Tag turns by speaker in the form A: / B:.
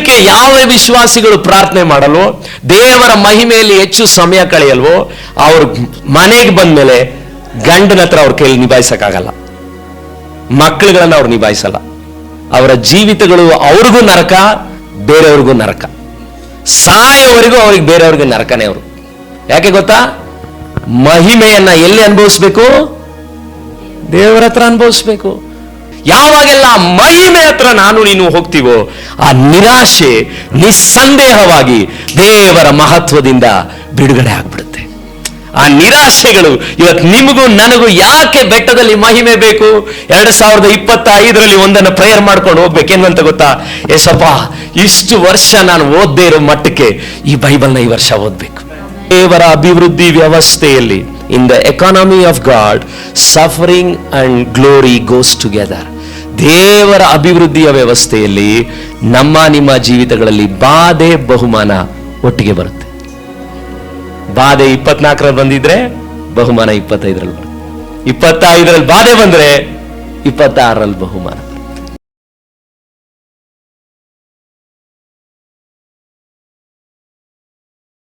A: ದಿನಕ್ಕೆ ಯಾವ ವಿಶ್ವಾಸಿಗಳು ಪ್ರಾರ್ಥನೆ ಮಾಡಲ್ವೋ, ದೇವರ ಮಹಿಮೆಯಲ್ಲಿ ಹೆಚ್ಚು ಸಮಯ ಕಳೆಯಲ್ವೋ, ಅವ್ರ ಮನೆಗೆ ಬಂದ್ಮೇಲೆ ಗಂಡನ ಹತ್ರ ಅವ್ರ ಕೈಯಲ್ಲಿ ನಿಭಾಯಿಸಕ್ಕಾಗಲ್ಲ. ಮಕ್ಕಳುಗಳನ್ನ ಅವ್ರು ನಿಭಾಯಿಸಲ್ಲ. ಅವರ ಜೀವಿತಗಳು ಅವ್ರಿಗೂ ನರಕ, ಬೇರೆಯವ್ರಿಗೂ ನರಕ. ಸಾಯೋವರೆಗೂ ಅವ್ರಿಗೆ ಬೇರೆಯವ್ರಿಗೆ ನರಕನೇ ಅವರು. ಯಾಕೆ ಗೊತ್ತಾ? ಮಹಿಮೆಯನ್ನ ಎಲ್ಲಿ ಅನುಭವಿಸ್ಬೇಕು? ದೇವರ ಹತ್ರ ಅನುಭವಿಸ್ಬೇಕು. ಯಾವಾಗೆಲ್ಲ ಮಹಿಮೆ ಹತ್ರ ನಾನು ನೀನು ಹೋಗ್ತೀವೋ ಆ ನಿರಾಶೆ, ನಿಸ್ಸಂದೇಹವಾಗಿ ದೇವರ ಮಹತ್ವದಿಂದ ಬಿಡುಗಡೆ ಆಗ್ಬಿಡುತ್ತೆ. ಆ ನಿರಾಶೆಗಳು ಇವತ್ತು ನಿಮಗೂ ನನಗೂ ಯಾಕೆ ಬೆಟ್ಟದಲ್ಲಿ ಮಹಿಮೆ ಬೇಕು? ಎರಡು ಸಾವಿರದ ಇಪ್ಪತ್ತ ಐದರಲ್ಲಿ ಒಂದನ್ನು ಪ್ರೇಯರ್ ಮಾಡ್ಕೊಂಡು ಹೋಗ್ಬೇಕೇನಂತ ಗೊತ್ತಾ? ಏಸಪ್ಪ, ಇಷ್ಟು ವರ್ಷ ನಾನು ಓದ್ದೇ ಇರೋ ಮಟ್ಟಕ್ಕೆ ಈ ಬೈಬಲ್ನ ಈ ವರ್ಷ ಓದ್ಬೇಕು. ದೇವರ ಅಭಿವೃದ್ಧಿ ವ್ಯವಸ್ಥೆಯಲ್ಲಿ in the economy of God suffering and glory goes together ದೇವರ ಅಭಿವೃದ್ಧಿಯ ವ್ಯವಸ್ಥೆಯಲ್ಲಿ ನಮ್ಮ, ನಿಮ್ಮ ಜೀವಿತಗಳಲ್ಲಿ ಬಾಧೆ, ಬಹುಮಾನ ಒಟ್ಟಿಗೆ ಬರುತ್ತೆ. ಬಾಧೆ ಇಪ್ಪತ್ನಾಲ್ಕರಲ್ಲಿ ಬಂದಿದ್ರೆ ಬಹುಮಾನ ಇಪ್ಪತ್ತೈದರಲ್ಲಿ ಬರುತ್ತೆ. ಇಪ್ಪತ್ತೈದರಲ್ಲಿ ಬಾಧೆ ಬಂದ್ರೆ ಇಪ್ಪತ್ತಾರರಲ್ಲಿ ಬಹುಮಾನ.